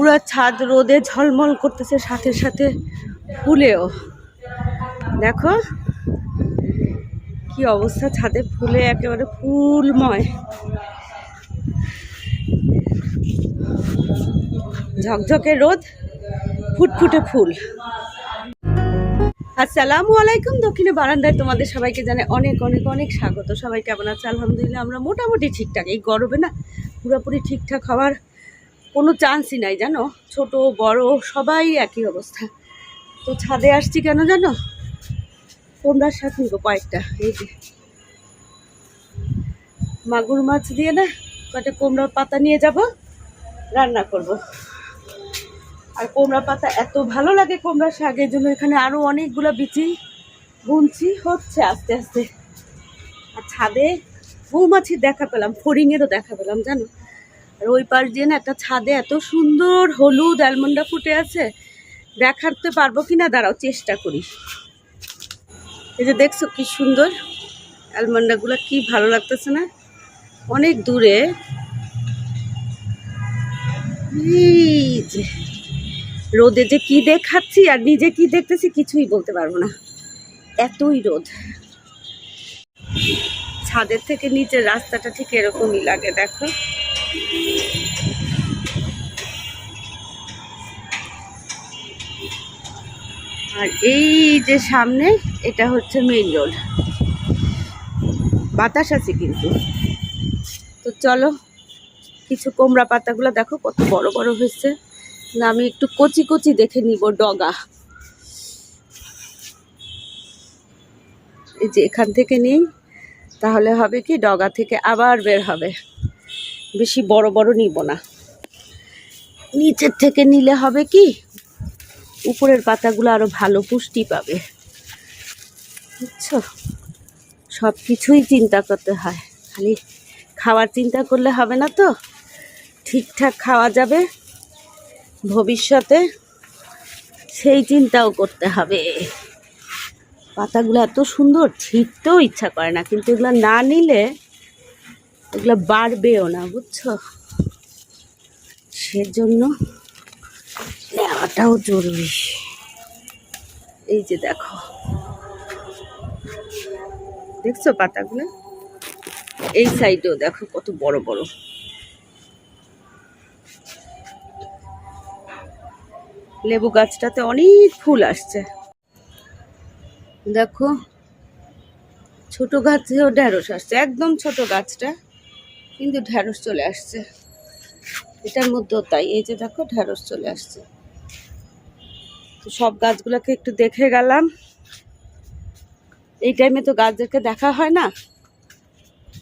পুরো ছাদ রোদে ঝলমল করতেছে সাথে সাথে ফুলেও। দেখো কি অবস্থা ছাদে ফুলে একেবারে ফুলময়। ঝকঝকে রোদ, ফুটফুটে ফুল। আসসালামু আলাইকুম, দক্ষিণে বারান্দায় তোমাদের সবাইকে জানে অনেক অনেক অনেক স্বাগত। সবাই কেমন আছে? আলহামদুলিল্লাহ, আমরা মোটামুটি ঠিকঠাক। এই গরমে না পুরোপুরি ঠিকঠাক হওয়ার কোনো চান্সই নাই, জানো? ছোট, বড়, সবাই একই অবস্থা। তো ছাদে আসছি কেন জানো? কুমড়ার শাক নিবো কয়েকটা, এই যে। মাগুর মাছ দিয়ে না কয়েকটা কুমড়ার পাতা নিয়ে যাব, রান্না করব। আর কুমড়া পাতা এত ভালো লাগে কুমড়া শাকের জন্য এখানে আরও অনেকগুলো বিচি বুনছি, হচ্ছে আস্তে আস্তে। আর ছাদে মৌমাছির দেখা পেলাম ফড়িংয়েরও দেখা পেলাম, জানো? আর ওই পাশ দিয়ে না একটা ছাদে এত সুন্দর হলুদ অ্যালমন্ডা ফুটে আছে, দেখাতে পারব কি না দাঁড়াও, চেষ্টা করি। এই যে দেখছ কি সুন্দর অ্যালমন্ডাগুলো, কি ভালো লাগতেছে না? অনেক দূরে। রোদে যে কি দেখাচ্ছি আর নিজে কি দেখতেছি কিছুই বলতে পারব না। এতই রোদ। ছাদের থেকে নিচের রাস্তাটা ঠিক এরকমই লাগে, দেখো। আর এই যে সামনে, এটা হচ্ছে মেইন রোড বাতাস আছে কিন্তু। তো চলো, কিছু কোমড়া পাতাগুলো দেখো, কত বড় বড় হয়েছে। না, আমি একটু কচি কচি দেখে নিব ডগা। এই যে এখান থেকে নিই, তাহলে হবে কি, ডগা থেকে আবার বের হবে। বেশি বড় বড় নিব না। নিচের থেকে নিলে হবে কি? উপরের পাতাগুলো আরও ভালো পুষ্টি পাবে। বুঝছ? সব কিছুই চিন্তা করতে হয়। খালি খাওয়ার চিন্তা করলে হবে না তো? ঠিকঠাক খাওয়া যাবে। ভবিষ্যতে সেই চিন্তাও করতে হবে। পাতাগুলো এত সুন্দর, ছিটতেও ইচ্ছা করে না, কিন্তু এগুলো না নিলে এগুলো বাড়বেও না, বুঝছ? সেজন্য নেওয়াটাও জরুরি। এই যে দেখো। দেখছ পাতাগুলো? এই সাইডেও দেখো কত বড় বড়। লেবু গাছটাতে অনেক ফুল আসছে। দেখো, ছোট গাছেও ঢ্যাঁড়স আসছে, একদম ছোট গাছটা। কিন্তু ঢ্যাঁড়স চলে আসছে। এটার মধ্যেও তাই। এই যে দেখো ঢ্যাঁড়স চলে আসছে। তো সব গাছগুলোকে একটু দেখে গেলাম। এই টাইমে তো গাছদেরকে দেখা হয় না।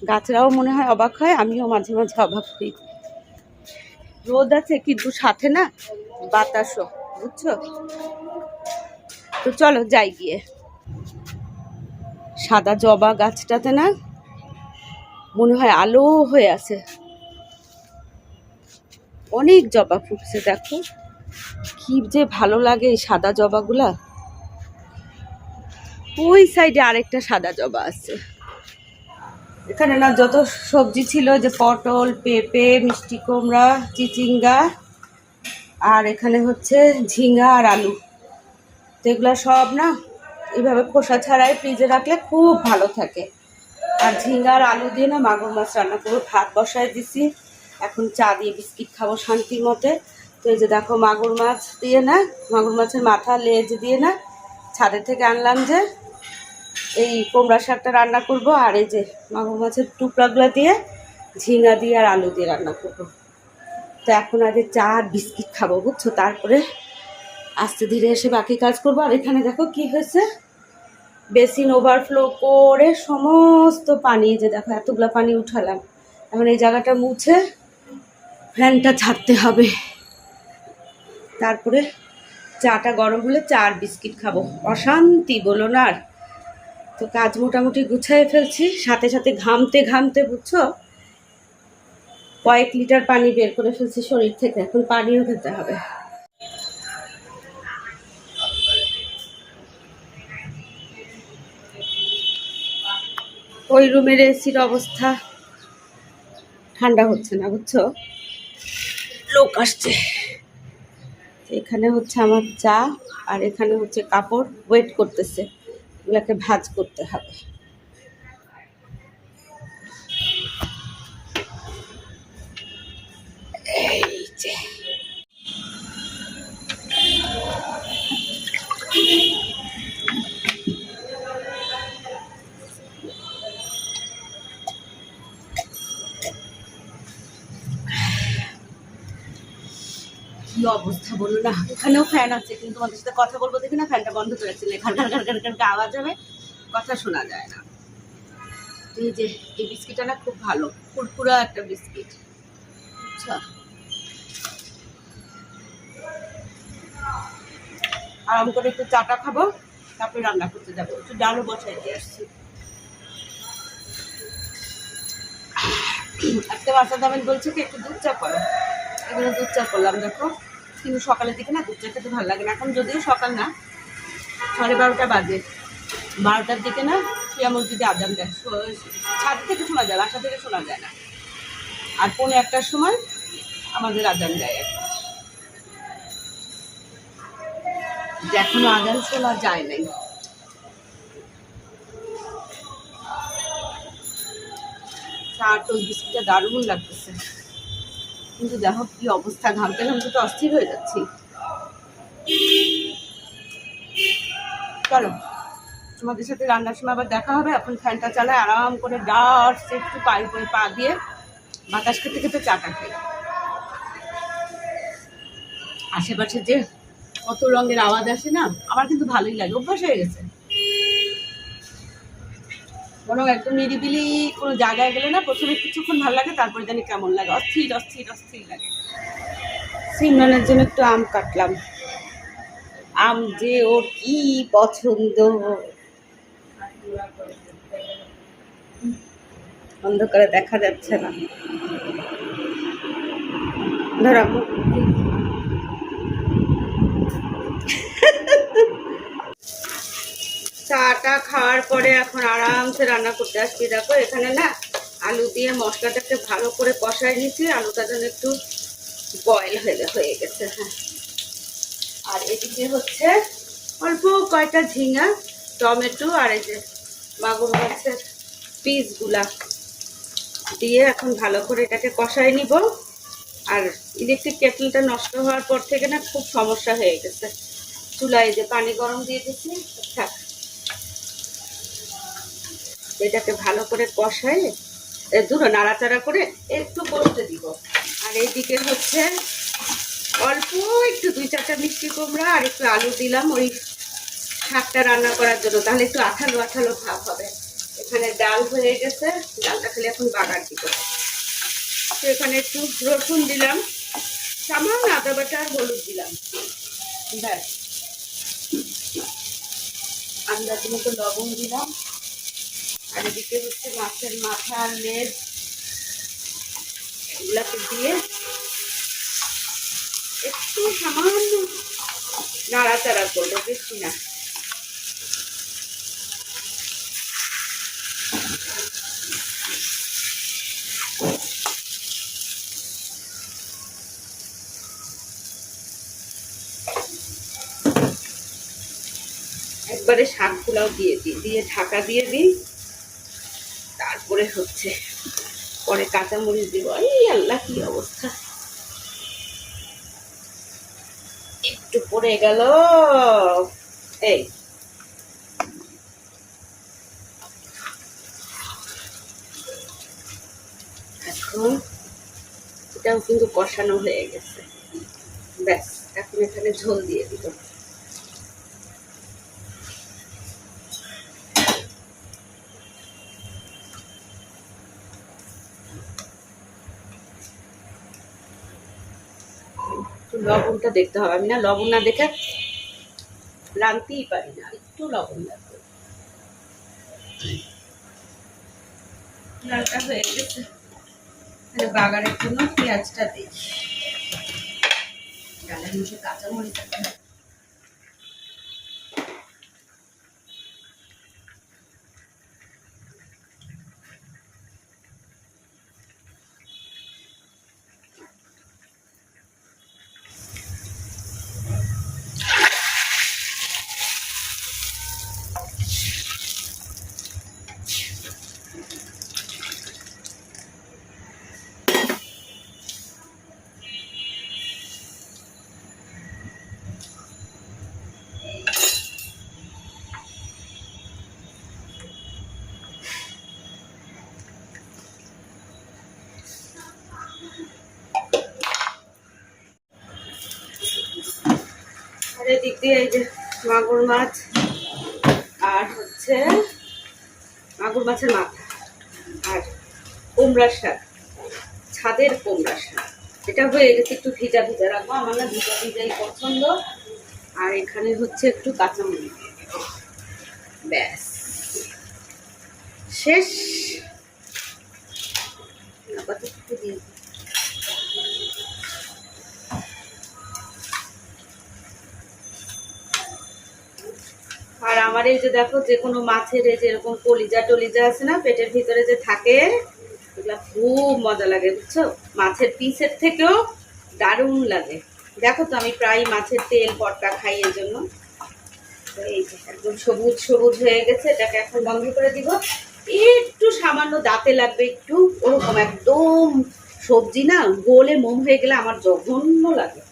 গাছরাও মনে হয় অবাক হয়, আমিও মাঝে মাঝে অবাক হই। রোদ আছে কিন্তু সাথে না, বাতাসও, বুঝছ? তো চলো যাই গিয়ে। সাদা জবা গাছটাতে না মনে হয় আলো হয়ে আছে। অনেক জবা ফুটছে, দেখো। কি যে ভালো লাগে এই সাদা জবাগুলা। ওই সাইডে আরেকটা সাদা জবা আছে। এখানে না যত সবজি ছিল যে পটল, পেঁপে, মিষ্টি কুমড়া, চিচিঙ্গা, আর এখানে হচ্ছে ঝিঙ্গা আর আলু। তো এগুলো সব না, এভাবে খোসা ছাড়াই ফ্রিজে রাখলে খুব ভালো থাকে। আর ঝিঙ্গা আর আলু দিয়ে না মাগুর মাছ রান্না করব। ভাত বসায় দিছি। এখন চা দিয়ে বিস্কিট খাব শান্তির মতে। তো এই যে দেখো মাগুর মাছ দিয়ে না, মাগুর মাছের মাথা লেজ দিয়ে না ছাদের থেকে আনলাম যে এই কুমড়া শাকটা রান্না করব। আর এই যে মাগুর মাছের টুকরাগুলো দিয়ে, ঝিঙ্গা দিয়ে আর আলু দিয়ে রান্না করব। তো এখন আগে চা আর বিস্কিট খাব, বুঝছ? তারপরে আস্তে ধীরে এসে বাকি কাজ করব। আর এখানে দেখো কি হয়েছে? বেসিন ওভারফ্লো করে সমস্ত পানি যে দেখো এতগুলো পানি উঠালাম। এখন এই জায়গাটা মুছে ফ্যানটা ছাড়তে হবে। তারপরে চাটা গরম হলে চা আর বিস্কিট খাব। অশান্তি, বলো না আর। তো কাজ মোটামুটি গুছাই ফেলছি। সাথে সাথে ঘামতে ঘামতে, বুঝছ? কয়েক লিটার পানি বের করে ফেলছি শরীর থেকে। এখন পানিও খেতে হবে। ওই রুমের এসির অবস্থা। ঠান্ডা হচ্ছে না, বুঝছ? লোক আসছে। এখানে হচ্ছে আমার চা, আর এখানে হচ্ছে কাপড়। ওয়েট করতেছে। এগুলোকে ভাজ করতে হবে। কি অবস্থা বলো না? এখানেও ফ্যান আছে, কিন্তু তোমাদের সাথে কথা বলব দেখি না ফ্যানটা বন্ধ করে ছিল ঘাট ঘাট ঘাট ঘাট ঘাট আওয়াজ হবে, কথা শোনা যায় না। এই যে, এই বিস্কিটটা না খুব ভালো, কুরকুরা একটা বিস্কিট। আচ্ছা। আরাম করে একটু চাটা খাব, তারপরে রান্না করতে যাব। একটু ডালও বসাই দিয়ে আসছি। আজকে বাসা দামেন বলছে কি, একটু দুধ চা করো। এগুলো দুধ চা করলাম, দেখো। কিন্তু সকালের দিকে না দুধ চা খেতে ভালো লাগে না। এখন যদিও সকাল না, সাড়ে বারোটা বাজে। বারোটার দিকে না শিয়া মসজিদে আজান দেয় ছাদ থেকে শোনা যায়, বাসা থেকে শোনা যায় না। আর পৌনে একটার সময় আমাদের আজান দেয়। এখনও আজান শোনা যায় নাই। চা টোল বিস্কুটটা দারুণ লাগতেছে। কিন্তু দেখো কি অবস্থা? ঘামতে ঘামতে তো অস্থির হয়ে যাচ্ছি। চলো, তোমাদের সাথে রান্নার সময় আবার দেখা হবে। এখন ফ্যানটা চালায় আরাম করে ডার্স একটু পায়ে করে পা দিয়ে বাতাস খেতে খেতে চাটা খাই। আশেপাশে যে কত রঙের আওয়াজ আসে না, আমার কিন্তু ভালোই লাগে, অভ্যাস হয়ে গেছে। বরং একদম নিরিবিলি কোনো জায়গায় গেলে না প্রথমে কিছুক্ষণ ভালো লাগে, তারপরে জানি কেমন লাগে। অস্থির অস্থির অস্থির লাগে। সিমরানের জন্য একটু আম কাটলাম। আম যে ওর কি পছন্দ। অন্ধকারে দেখা যাচ্ছে না। ধরা চাটা খাওয়ার পরে এখন আরামসে রান্না করতে আসছি। দেখো, এখানে না আলু দিয়ে মশলাটাকে ভালো করে কষাই নিয়েছি, আলুটা যেন একটু বয়েল হয়ে হয়ে গেছে হ্যাঁ। আর এদিকে হচ্ছে অল্প কয়টা ঝিঙা, টমেটো আর এই যে মাগুর মাছের পিসগুলা দিয়ে এখন ভালো করে এটাকে কষাই নিব। আর ইলেকট্রিক কেটলটা নষ্ট হওয়ার পর থেকে না খুব সমস্যা হয়ে গেছে। চুলায় যে পানি গরম দিয়ে দিচ্ছি, থাক। এটাকে ভালো করে কষাই দুটো নাড়াচাড়া করে একটু কষতে দিব। আর এইদিকে হচ্ছে অল্প একটু দুই চারটা মিষ্টি কুমড়া আর একটু আলু দিলাম, ওই শাকটা রান্না করার জন্য। তাহলে একটু আঠালো আঠালো ভাব হবে। এখানে ডাল হয়ে গেছে, ডালটা খালি এখন বাগার দিব। তো এখানে একটু রসুন দিলাম, সামান্য আদা বাটা আর হলুদ দিলাম। ব্যাস। আন্দাজ মতো লবণ দিলাম। আর এদিকে হচ্ছে মাছের মাথা আর লেজ, এগুলাকে দিয়ে একটু সামান্য নাড়াচাড়া করব, বেশি না। একবারে শাকগুলাও দিয়ে দিই, দিয়ে ঢাকা দিয়ে দিই। তারপরে হচ্ছে। পরে কাঁচামরিচ দিব। এই আল্লাহ, কি অবস্থা। একটু পড়ে গেল। এই। এখন এটাও কিন্তু কষানো হয়ে গেছে। ব্যাস, এখন এখানে ঝোল দিয়ে দিব। লবণটা দেখতে হবে। আমি না লবণ না দেখে রাঁধতেই পারি না, একটু লবণ লাগবে। লালটা হয়ে বাগারের জন্য পেঁয়াজটা দিই। ডালের মুখে কাঁচামরিচ এদিক দিয়ে এই যে মাগুর মাছ আর হচ্ছে মাগুর মাছের মাথা আর কুমড়ার শাক, ছাদের কুমড়ার শাক। এটা হয়ে গেছে একটু ভিজা ভিজা রাখব, আমার না ভিজা ভিজাই পছন্দ। আর এখানে হচ্ছে একটু কাঁচামরিচ ব্যাস। শেষ। আপাতত দিয়ে আমার এই যে দেখো, যে কোনো মাছের এই যে এরকম কলিজা টলিজা আছে না, পেটের ভিতরে যে থাকে, এগুলা খুব মজা লাগে, বুঝছ? মাছের পিসের থেকেও দারুণ লাগে। দেখো তো, আমি প্রায় মাছের তেল পটকা খাই এর জন্য। এই একদম সবুজ সবুজ হয়ে গেছে, এটাকে এখন বন্ধ করে দিব। একটু সামান্য দাঁতে লাগবে একটু, ওরকম একদম সবজি না, গোলে মোম হয়ে গেলে আমার জঘন্য লাগে।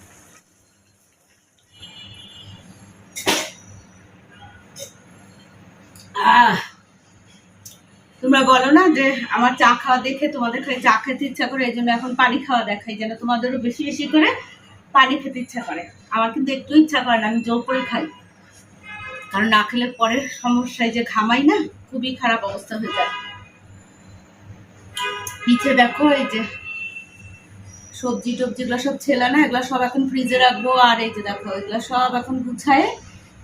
তোমরা বলো না যে আমার চা খাওয়া দেখে তোমাদের খালি চা খেতে ইচ্ছা করে, এই জন্য এখন পানি খাওয়া দেখাই, যেন তোমাদেরও বেশি বেশি করে পানি খেতে ইচ্ছা করে। আমার কিন্তু একটু ইচ্ছা করে না, আমি জোর করে খাই। কারণ না খেলে পরে সমস্যায় যে ঘামাই না, খুবই খারাপ অবস্থা হয়ে যায়। পিঠে দেখো, এই যে সবজি টবজিগুলো সব ছেলে না, এগুলো সব এখন ফ্রিজে রাখব, আর এই যে দেখো, এগুলো সব এখন গুছায়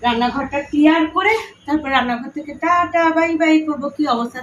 রান্নাঘরটা ক্লিয়ার করে তারপর রান্নাঘর থেকে টা টা বাই বাই করব কি অবস্থা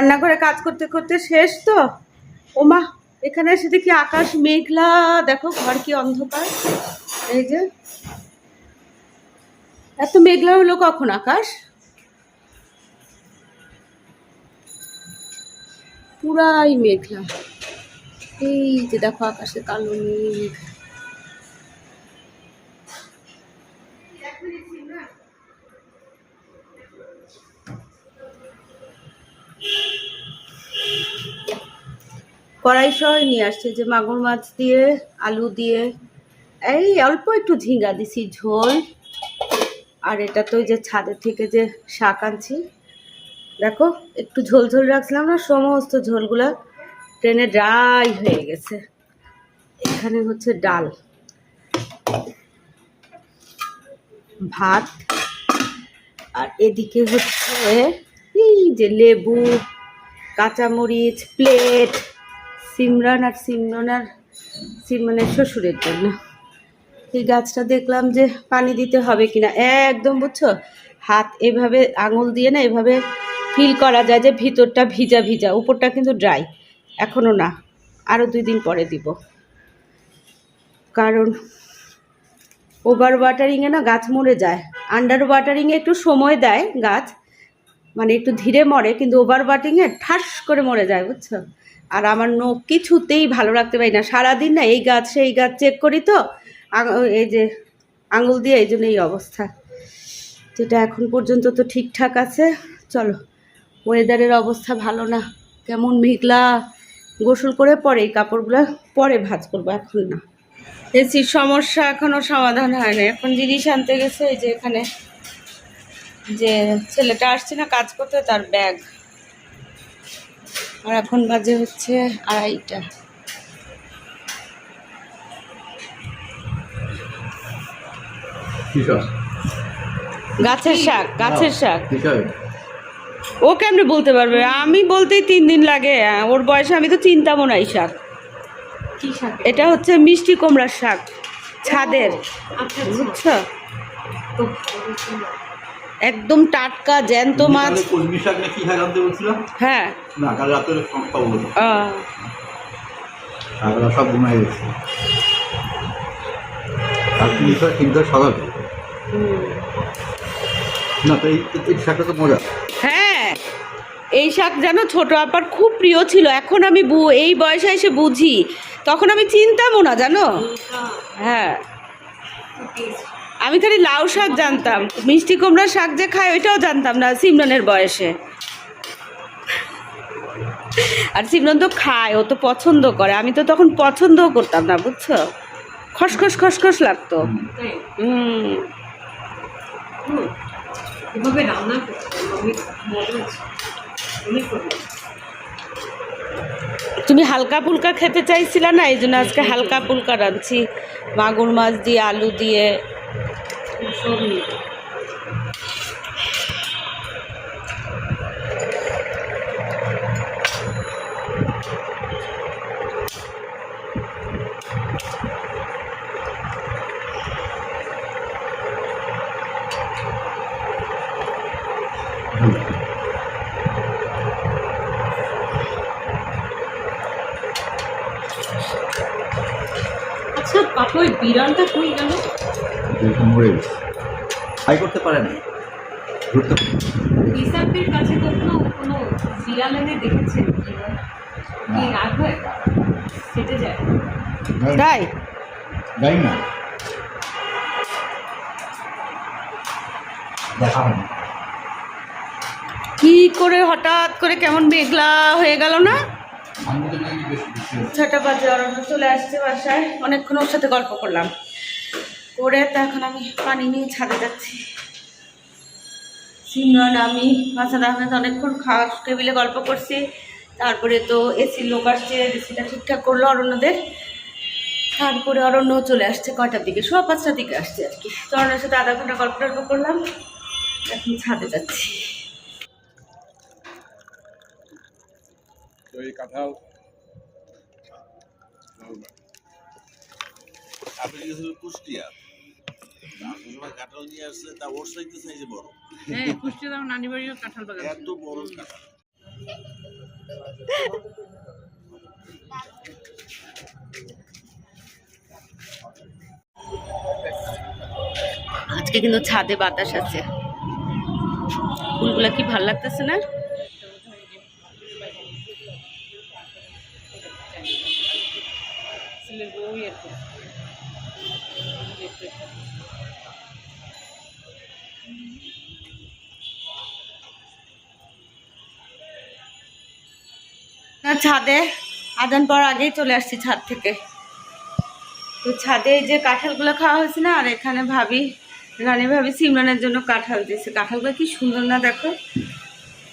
রান্নাঘরে কাজ করতে করতে শেষ তো? ওমা, এখানে এসে দেখি আকাশ মেঘলা। দেখো, ঘর কি অন্ধকার। এই যে। এত মেঘলা হলো কখন আকাশ? পুরাই মেঘলা। এই যে দেখো আকাশে কালো মেঘ। কড়াই সহ নিয়ে আসছে যে মাগুর মাছ দিয়ে, আলু দিয়ে, এই অল্প একটু ঝিঙ্গা দিছি, ঝোল, আর এটা তো যে ছাদের থেকে যে শাক আনছি। দেখো, একটু ঝোল ঝোল রাখছিলাম না, সমস্ত ঝোলগুলা ট্রেনে ড্রাই হয়ে গেছে। এখানে হচ্ছে ডাল, ভাত, আর এদিকে হচ্ছে এই যে লেবু, কাঁচামরিচ, প্লেট। সিমরান আর সিমরনার সিমরানের শ্বশুরের জন্য। এই গাছটা দেখলাম যে পানি দিতে হবে কিনা। একদম বুঝছ? হাত এভাবে আঙুল দিয়ে না এভাবে ফিল করা যায় যে ভিতরটা ভিজা ভিজা, উপরটা কিন্তু ড্রাই। এখনও না আরও দুই দিন পরে দিব। কারণ ওভার ওয়াটারিংয়ে না গাছ মরে যায়। আন্ডার ওয়াটারিংয়ে একটু সময় দেয় গাছ মানে একটু ধীরে মরে, কিন্তু ওভার ওয়াটিংয়ে ঠাস করে মরে যায়, বুঝছ? আর আমার নখ কিছুতেই ভালো রাখতে পারি না। সারাদিন না এই গাছ, সেই গাছ চেক করি তো এই যে আঙুল দিয়ে এই জন্য এই অবস্থা। যেটা এখন পর্যন্ত তো ঠিকঠাক আছে, চলো। ওয়েদারের অবস্থা ভালো না, কেমন মেঘলা গোসল করে পরে এই কাপড়গুলো পরে ভাঁজ করব এখন না। এসির সমস্যা এখনও সমাধান হয়নি। এখন জিনিস আনতে গেছে, এই যে এখানে যে ছেলেটা আসছে না কাজ করতে, তার ব্যাগ আর এখন বাজে হচ্ছে আড়াইটা। গাছের শাক গাছের শাক। ও কেমনে বলতে পারবে? আমি বলতেই তিন দিন লাগে ওর বয়সে আমি তো চিন্তামো না এই শাক। এটা হচ্ছে মিষ্টি কুমড়ার শাক ছাদের। আচ্ছা বুঝছ? তো একদম টাটকা জ্যান্ত মাছ। হ্যাঁ। সব ঘুমাই গেছে। হ্যাঁ। এই শাক যেন ছোট আপার খুব প্রিয় ছিল। এখন আমি বু- এই বয়সে এসে বুঝি। তখন আমি চিনতামও না জানো? হ্যাঁ। আমি খালি লাউ শাক জানতাম। মিষ্টি কুমড়ার শাক যে খায় ওইটাও জানতাম না সিমরনের বয়সে। আর সিমরন তো খায় ও তো পছন্দ করে। আমি তো তখন পছন্দও করতাম না বুঝছ? খসখস খসখস লাগতো। হুম। এভাবে রান্না। তুমি হালকা ফুলকা খেতে চাইছিলা না? এই জন্য আজকে হালকা পুলকা রাঁধছি। মাগুর মাছ দিয়ে আলু দিয়ে। সব নিয়ে আচ্ছা পাপা ওই বিড়ালটা কই গেল এরকম মরে গেছে পারে না। কাছে কখনো কোনো দেখেছেন কি রাগ হয়? সেটে যায়। তাই? যাই না। দেখা হয় কি করে হঠাৎ করে কেমন মেঘলা হয়ে গেল না? ছটা বাজে অরণ্য চলে আসছে বাসায়। অনেকক্ষণ ওর সাথে গল্প করলাম। করে তো এখন আমি পানি নিয়ে ছাদে যাচ্ছি। সিমরন, আমি মাসাদ আহমেদ অনেকক্ষণ খাওয়া টেবিলে গল্প করছি। তারপরে তো এসির লোক আসছে এসিটা ঠিকঠাক করল অরণ্যদের। তারপরে অরণ্য চলে আসছে কয়টার দিকে? সোয়া পাঁচটার দিকে আসছে আর কি। তো অরণ্যের সাথে আধা ঘণ্টা গল্প টল্প করলাম। এখন ছাদে যাচ্ছি। কুষ্টিয়া? কাঁঠাল নিয়ে আসছে তা ওর সাইতে সাইজে বড়। হ্যাঁ নানি বাড়িও কাঁঠাল বাগান। এত বড় কাঁঠাল। আজকে কিন্তু ছাদে বাতাস আছে। ফুলগুলা কি ভালো লাগতেছে না? ছেলের বউ আর ছাদে। আদান পর আগেই চলে আসছি ছাদ থেকে। তো ছাদে এই যে কাঁঠালগুলো খাওয়া হয়েছে না, আর এখানে ভাবি, রানী ভাবি সিমরানের জন্য কাঁঠাল দিয়েছে। কাঁঠালগুলো কি সুন্দর না, দেখো?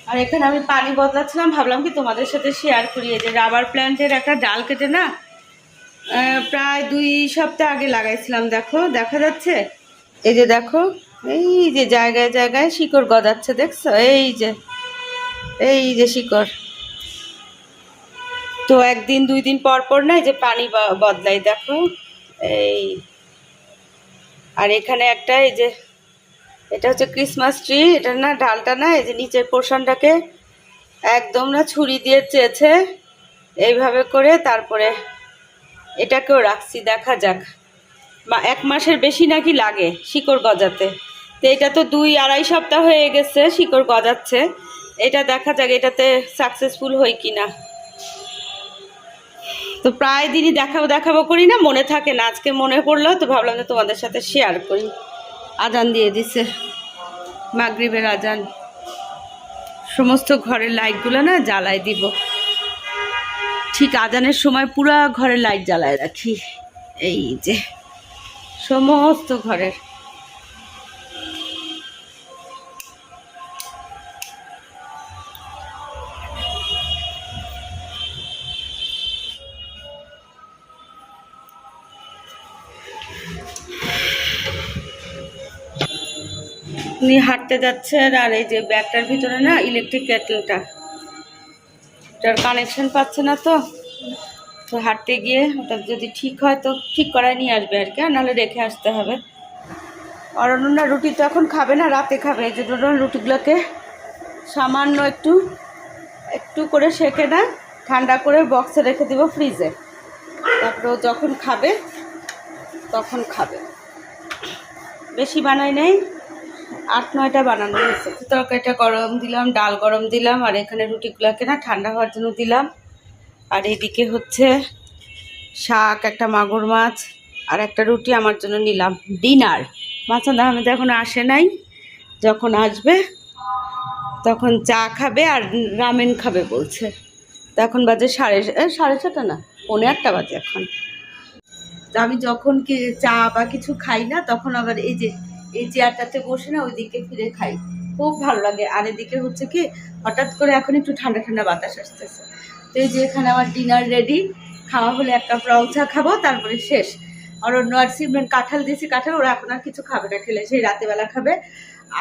আর এখানে আমি পানি বদলাচ্ছিলাম, ভাবলাম কি তোমাদের সাথে শেয়ার করি। যে রাবার প্ল্যান্টের একটা ডাল কেটে না প্রায় দুই সপ্তাহ আগে লাগাইছিলাম, দেখো, দেখা যাচ্ছে? এই যে দেখো এই যে জায়গায় জায়গায় শিকড় গজাচ্ছে, দেখছ? এই যে এই যে শিকড়। তো একদিন, দুই দিন পর পর না যে পানি ব- বদলাই দেখো? এই। আর এখানে একটা এই যে, এটা হচ্ছে ক্রিসমাস ট্রি, এটা না ডালটা না এই যে নিচের পোর্শনটাকে একদম না ছুরি দিয়ে চেয়েছে, এইভাবে করে তারপরে এটাকেও রাখছি, দেখা যাক। মা, এক মাসের বেশি নাকি লাগে শিকড় গজাতে? তো এটা তো দুই আড়াই সপ্তাহ হয়ে গেছে, শিকড় গজাচ্ছে। এটা দেখা যাক এটাতে সাকসেসফুল হই কি না তো প্রায় দিনই দেখাবো দেখাবো করি না, মনে থাকে না, আজকে মনে পড়ল, তো ভাবলাম যে তোমাদের সাথে শেয়ার করি। আজান দিয়ে দিছে, মাগরিবের আজান। সমস্ত ঘরের লাইটগুলো না জ্বালাই দিব। ঠিক আজানের সময় পুরা ঘরের লাইট জ্বালায় রাখি। এই যে, সমস্ত ঘরের। উনি হাঁটতে যাচ্ছেন আর এই যে ব্যাগটার ভিতরে না ইলেকট্রিক কেটলটা এটার কানেকশন পাচ্ছে না তো। তো হাঁটতে গিয়ে ওটা যদি ঠিক হয় তো ঠিক করায় নিয়ে আসবে আর কি, আর নাহলে রেখে আসতে হবে। অনন্যা রুটি তো এখন খাবে না, রাতে খাবে। এই জন্য রুটিগুলোকে সামান্য একটু একটু করে সেকে না, ঠান্ডা করে বক্সে রেখে দিব ফ্রিজে তারপরে যখন খাবে, তখন খাবে। বেশি বানাই নেই। আট, নয়টা বানানো হয়েছে। তরকারিটা গরম দিলাম, ডাল গরম দিলাম, আর এখানে রুটিগুলোকে না ঠান্ডা হওয়ার জন্য দিলাম। আর এদিকে হচ্ছে শাক, একটা মাগুর মাছ, আর একটা রুটি আমার জন্য নিলাম। ডিনার। মাছান আহমেদ এখন আসে নাই। যখন আসবে, তখন চা খাবে আর রামেন খাবে বলছে। তো এখন বাজে সাড়ে সাড়ে ছটা না? পৌনে আটটা বাজে এখন। আমি যখন কি চা বা কিছু খাই না, তখন আবার এই যে এই চেয়ারটাতে বসে না, ওইদিকে ফিরে খাই। খুব ভালো লাগে। আর এদিকে হচ্ছে কি, হঠাৎ করে এখন একটু ঠান্ডা ঠান্ডা বাতাস আসতেছে। তো এই যে এখানে আমার ডিনার রেডি খাওয়া হলে এক কাপ রং চা খাব, তারপরে শেষ। আর অন্য আর সিমেন্ট কাঁঠাল দিয়েছি, কাঁঠাল, ওরা এখন আর কিছু খাবে না, খেলে। সেই রাতেবেলা খাবে।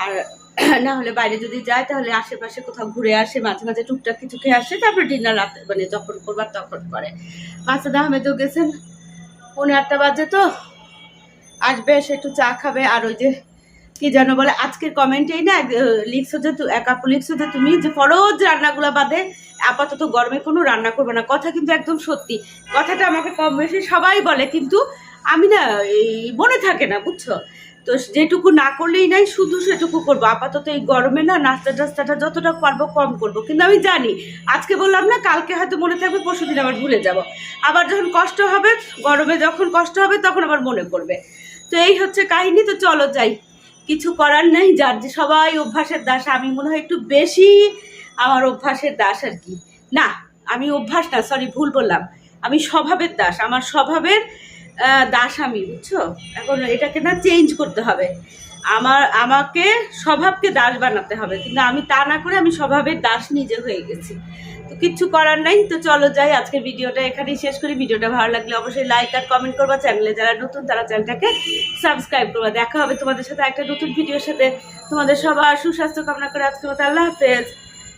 আর না হলে বাইরে যদি যায়, তাহলে আশেপাশে কোথাও ঘুরে আসে, মাঝে মাঝে টুকটাক কিছু খেয়ে আসে, তারপরে ডিনার রাতে মানে যখন করবার তখন করে। মাসাদ আহমেদও গেছেন। পৌনে আটটা বাজে তো। আসবে, সে একটু চা খাবে। আর ওই যে কি যেন বলে, আজকের কমেন্টেই না লিখছো যে এক আপু লিখছো যে তুমি যে ফরজ রান্নাগুলো বাদে আপাতত গরমে কোনো রান্না করবে না। কথা কিন্তু একদম সত্যি। কথাটা আমাকে কম বেশি সবাই বলে, কিন্তু আমি না, এই মনে থাকে না, বুঝছ? তো যেটুকু না করলেই নাই, শুধু সেটুকু করব। আপাতত এই গরমে না, নাস্তা টাস্তাটা যতটা পারব কম করব। কিন্তু আমি জানি, আজকে বললাম না, কালকে হয়তো মনে থাকবে পরশু দিন আবার ভুলে যাব। আবার যখন কষ্ট হবে, গরমে যখন কষ্ট হবে, তখন আবার মনে পড়বে। তো এই হচ্ছে কাহিনী, তো চলো যাই। কিছু করার নাই, যার যে সবাই অভ্যাসের দাস, আমি মনে হয় একটু বেশি আমার অভ্যাসের দাস আর কি। না, আমি অভ্যাস না সরি ভুল বললাম। আমি স্বভাবের দাস, আমার স্বভাবের দাস আমি, বুঝছ? এখন এটাকে না চেঞ্জ করতে হবে। আমার, আমাকে স্বভাবকে দাস বানাতে হবে। কিন্তু আমি তা না করে আমি স্বভাবের দাস নিজে হয়ে গেছি। তো কিচ্ছু করার নাই, তো চলো যাই, আজকের ভিডিওটা এখানেই শেষ করি। ভিডিওটা ভালো লাগলে অবশ্যই লাইক আর কমেন্ট করবা। চ্যানেলে যারা নতুন, তারা চ্যানেলটাকে সাবস্ক্রাইব করবা। দেখা হবে তোমাদের সাথে একটা নতুন ভিডিওর সাথে। তোমাদের সবার সুস্বাস্থ্য কামনা করে আজকে মতো আল্লাহ হাফেজ।